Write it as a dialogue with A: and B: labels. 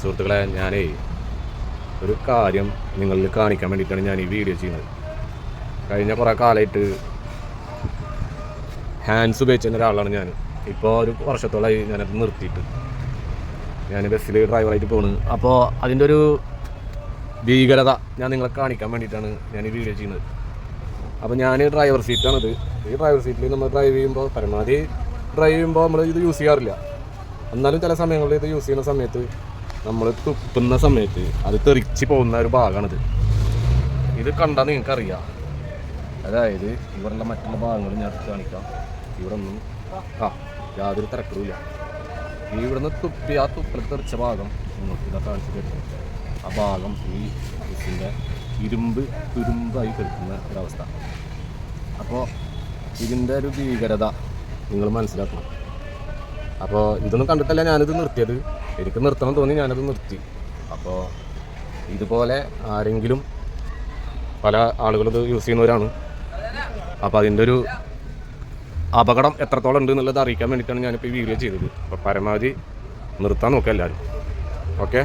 A: സുഹൃത്തുക്കളെ ഞാനേ ഒരു കാര്യം നിങ്ങളിൽ കാണിക്കാൻ വേണ്ടിയിട്ടാണ് ഞാൻ ഈ വീഡിയോ ചെയ്യുന്നത്. കഴിഞ്ഞ കുറേ കാലമായിട്ട് ഹാൻഡ്സ് ഉപയോഗിച്ചിരുന്ന ഒരാളാണ് ഞാൻ. ഇപ്പോൾ ഒരു വർഷത്തോളമായി ഞാനത് നിർത്തിയിട്ട്. ഞാൻ ബസ്സിൽ ഡ്രൈവറായിട്ട് പോണ്. അപ്പോൾ അതിന്റെ ഒരു ഭീകരത ഞാൻ നിങ്ങളെ കാണിക്കാൻ വേണ്ടിയിട്ടാണ് ഞാൻ ഈ വീഡിയോ ചെയ്യുന്നത്. അപ്പോൾ ഞാൻ ഡ്രൈവർ സീറ്റാണിത് ഈ ഡ്രൈവർ സീറ്റിൽ നമ്മൾ ഡ്രൈവ് ചെയ്യുമ്പോൾ പരമാവധി ഡ്രൈവ് ചെയ്യുമ്പോൾ നമ്മൾ ഇത് യൂസ് ചെയ്യാറില്ല. എന്നാലും ചില സമയങ്ങളിൽ ഇത് യൂസ് ചെയ്യുന്ന സമയത്ത് നമ്മൾ തുപ്പുന്ന സമയത്ത് അത് തെറിച്ച് പോകുന്ന ഒരു ഭാഗമാണിത് ഇത് കണ്ടാൽ നിങ്ങൾക്ക് നിങ്ങൾക്കറിയാം അതായത് ഇവിടെയുള്ള മറ്റുള്ള ഭാഗങ്ങൾ ഞാൻ കാണിക്കാം. ഇവിടെ ഒന്നും ആ യാതൊരു തിരക്കുമില്ല ഇവിടുന്ന് തുപ്പി ആ തുപ്പൽ തെറിച്ച ഭാഗം നിങ്ങൾക്ക് ഇതാ കാണിച്ചു തരുന്നു. ആ ഭാഗം ഈ ബസ്സിന്റെ ഇരുമ്പ് തുരുമ്പായി കിടക്കുന്ന ഒരവസ്ഥ. അപ്പോൾ ഇതിന്റെ ഒരു ഭീകരത നിങ്ങൾ മനസ്സിലാക്കണം. അപ്പോൾ ഇതൊന്നും കണ്ടിട്ടല്ല ഞാനിത് നിർത്തിയത്. എനിക്ക് നിർത്തണം തോന്നി ഞാനത് നിർത്തി. അപ്പോൾ ഇതുപോലെ ആരെങ്കിലും പല ആളുകളും യൂസ് ചെയ്യുന്നവരാണ്. അപ്പോൾ അതിന്റെ ഒരു അപകടം എത്രത്തോളം ഉണ്ട് എന്നുള്ളത് അറിയിക്കാൻ വേണ്ടിയിട്ടാണ് ഞാനിപ്പോൾ ഈ വീഡിയോ ചെയ്തത്. അപ്പോൾ പരമാവധി നിർത്താൻ നോക്കുക എല്ലാവരും ഓക്കെ